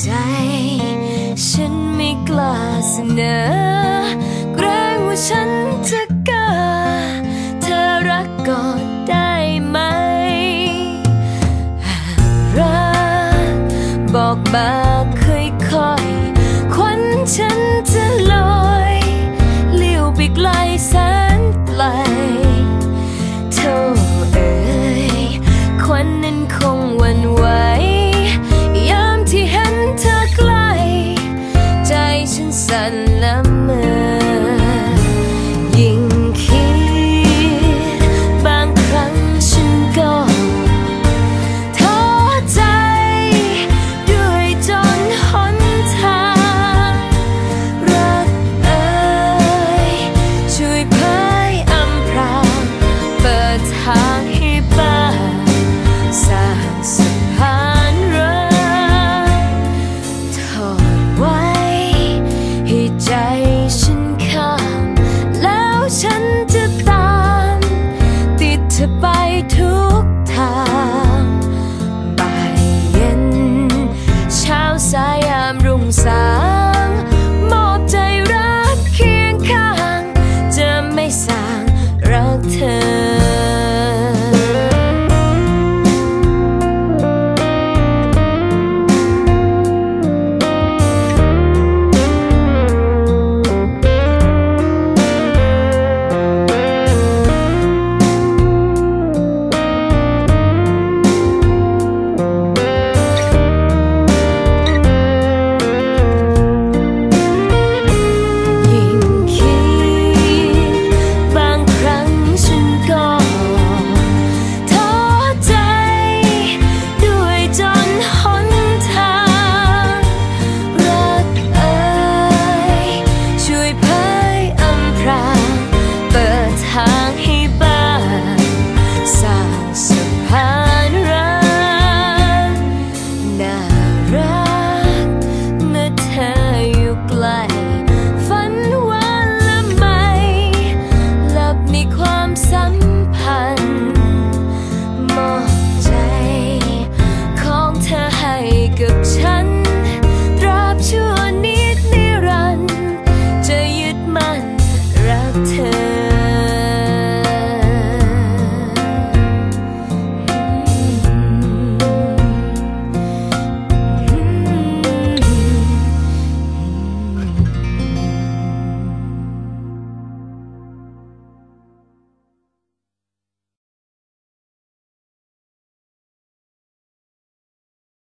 ใจ ฉันไม่กล้าเสนอเกรงว่าฉันจะกล้าเธอรักกอนได้ไหม รักบอกมาค่อยๆควันฉัน pasar. tell